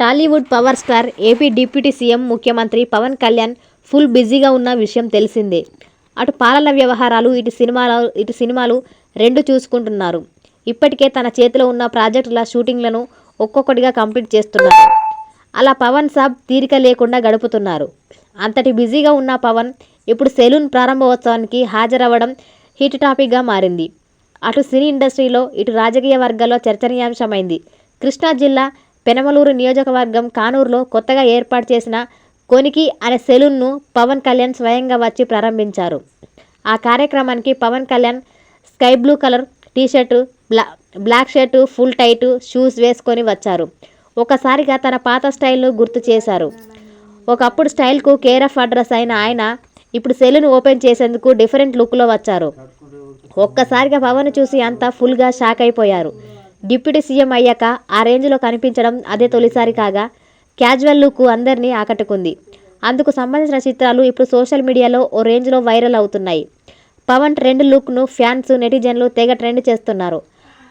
Tollywood power star AP deputy CM ముఖ్యమంత్రి Pawan Kalyan full బిజీగా ఉన్న విషయం తెలిసిందే. అటు పాలన వ్యవహారాలు ఇటు సినిమాలు ఇటు సినిమాలు రెండు చూసుకుంటున్నారు. ఇప్పటికే తన చేతిలో ఉన్న ప్రాజెక్టుల షూటింగ్లను ఒక్కొక్కటిగా కంప్లీట్ చేస్తున్నారు. అలా పవన్ సాబ్ తీరిక లేకుండా గడుపుతున్నారు. అంతటి బిజీగా ఉన్న పవన్ ఇప్పుడు సెలూన్ ప్రారంభోత్సవానికి హాజరవ్వడం హిట్ టాపిక్గా మారింది. అటు సినీ ఇండస్ట్రీలో ఇటు రాజకీయ వర్గాల్లో చర్చనీయాంశమైంది. కృష్ణా జిల్లా పెనమలూరు నియోజకవర్గం కానూరులో కొత్తగా ఏర్పాటు చేసిన కొనికి అనే సెలూన్ను పవన్ కళ్యాణ్ స్వయంగా వచ్చి ప్రారంభించారు. ఆ కార్యక్రమానికి Pawan Kalyan sky blue colour T-shirt బ్లా black shirt full tight shoes వేసుకొని వచ్చారు. ఒకసారిగా తన పాత స్టైల్ను గుర్తు చేశారు. ఒకప్పుడు స్టైల్కు కేర్ ఆఫ్ అడ్రస్ అయిన ఆయన ఇప్పుడు సెలూన్ ఓపెన్ చేసేందుకు డిఫరెంట్ లుక్లో వచ్చారు. ఒక్కసారిగా పవన్ చూసి అంతా ఫుల్గా షాక్ అయిపోయారు. డిప్యూటీ సీఎం అయ్యాక ఆ రేంజ్లో కనిపించడం అదే తొలిసారి కాగా క్యాజువల్ లుక్ అందరినీ ఆకట్టుకుంది. అందుకు సంబంధించిన చిత్రాలు ఇప్పుడు సోషల్ మీడియాలో ఓ రేంజ్లో వైరల్ అవుతున్నాయి. పవన్ ట్రెండ్ లుక్ను ఫ్యాన్స్ నెటిజన్లు తెగ ట్రెండ్ చేస్తున్నారు.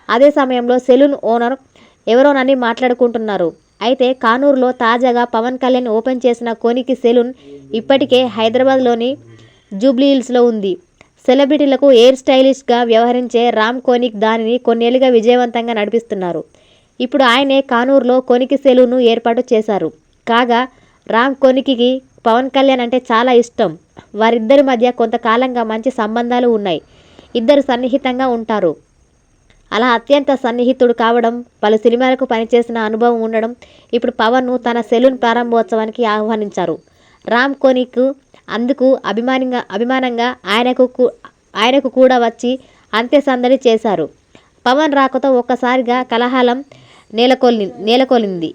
అదే సమయంలో సెలూన్ ఓనర్ ఎవరోనని మాట్లాడుకుంటున్నారు. అయితే కానూరులో తాజాగా పవన్ కళ్యాణ్ ఓపెన్ చేసిన కోనికి సెలూన్ ఇప్పటికే హైదరాబాద్లోని జూబ్లీ హిల్స్లో ఉంది. సెలబ్రిటీలకు ఎయిర్ స్టైలిష్గా వ్యవహరించే రామ్ కోనిక్ దానిని కొన్నేళ్ళుగా విజయవంతంగా నడిపిస్తున్నారు. ఇప్పుడు ఆయనే కానూరులో కొనికి సెలూను ఏర్పాటు చేశారు. కాగా రామ్ కొనికికి పవన్ కళ్యాణ్ అంటే చాలా ఇష్టం. వారిద్దరి మధ్య కొంతకాలంగా మంచి సంబంధాలు ఉన్నాయి. ఇద్దరు సన్నిహితంగా ఉంటారు. అలా అత్యంత సన్నిహితుడు కావడం పలు సినిమాలకు పనిచేసిన అనుభవం ఉండడం ఇప్పుడు పవన్ను తన సెలూన్ ప్రారంభోత్సవానికి ఆహ్వానించారు. రామ్ కోనిక్ అందుకు అభిమానంగా అభిమానంగా ఆయనకు ఆయనకు కూడా వచ్చి అంత్య సందడి చేశారు. పవన్ రాకతో ఒక్కసారిగా కలహాలం నేలకొల్లి నేలకొలింది.